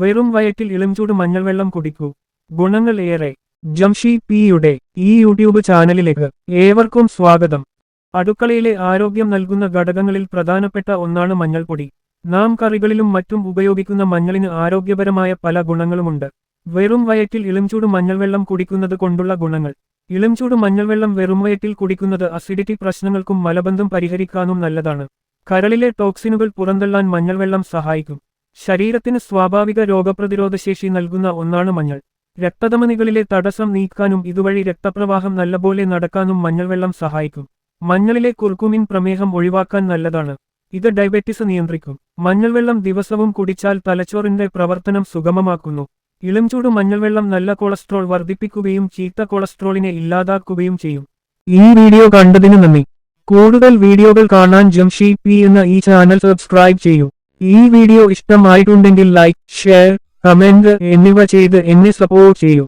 വെറും വയറ്റിൽ ഇളംചൂട് മഞ്ഞൾവെള്ളം കുടിക്കൂ. ഗുണങ്ങൾ ഏറെ. ജംഷി പിയുടെ ഈ യൂട്യൂബ് ചാനലിലേക്ക് ഏവർക്കും സ്വാഗതം. അടുക്കളയിലെ ആരോഗ്യം നൽകുന്ന ഘടകങ്ങളിൽ പ്രധാനപ്പെട്ട ഒന്നാണ് മഞ്ഞൾപ്പൊടി. നാം കറികളിലും മറ്റും ഉപയോഗിക്കുന്ന മഞ്ഞളിന് ആരോഗ്യപരമായ പല ഗുണങ്ങളുമുണ്ട്. വെറും വയറ്റിൽ ഇളംചൂട് മഞ്ഞൾവെള്ളം കുടിക്കുന്നത് കൊണ്ടുള്ള ഗുണങ്ങൾ. ഇളംചൂട് മഞ്ഞൾവെള്ളം വെറും വയറ്റിൽ കുടിക്കുന്നത് അസിഡിറ്റി പ്രശ്നങ്ങൾക്കും മലബന്ധം പരിഹരിക്കാനും നല്ലതാണ്. കരളിലെ ടോക്സിനുകൾ പുറന്തള്ളാൻ മഞ്ഞൾവെള്ളം സഹായിക്കും. ശരീരത്തിന് സ്വാഭാവിക രോഗപ്രതിരോധശേഷി നൽകുന്ന ഒന്നാണ് മഞ്ഞൾ. രക്തധമനികളിലെ തടസ്സം നീക്കാനും ഇതുവഴി രക്തപ്രവാഹം നല്ലപോലെ നടക്കാനും മഞ്ഞൾവെള്ളം സഹായിക്കും. മഞ്ഞളിലെ കുർക്കുമിൻ പ്രമേഹം ഒഴിവാക്കാൻ നല്ലതാണ്. ഇത് ഡയബറ്റിസ് നിയന്ത്രിക്കും. മഞ്ഞൾവെള്ളം ദിവസവും കുടിച്ചാൽ തലച്ചോറിന്റെ പ്രവർത്തനം സുഗമമാക്കുന്നു. ഇളംചൂട് മഞ്ഞൾവെള്ളം നല്ല കൊളസ്ട്രോൾ വർദ്ധിപ്പിക്കുകയും ചീത്ത കൊളസ്ട്രോളിനെ ഇല്ലാതാക്കുകയും ചെയ്യും. ഈ വീഡിയോ കണ്ടതിന് നന്ദി. കൂടുതൽ വീഡിയോകൾ കാണാൻ ജംഷി പി എന്ന ഈ ചാനൽ സബ്സ്ക്രൈബ് ചെയ്യൂ. ഈ വീഡിയോ ഇഷ്ടമായിട്ടുണ്ടെങ്കിൽ ലൈക്ക് ഷെയർ കമന്റ് എന്നിവ ചെയ്ത് എന്നെ സപ്പോർട്ട് ചെയ്യൂ.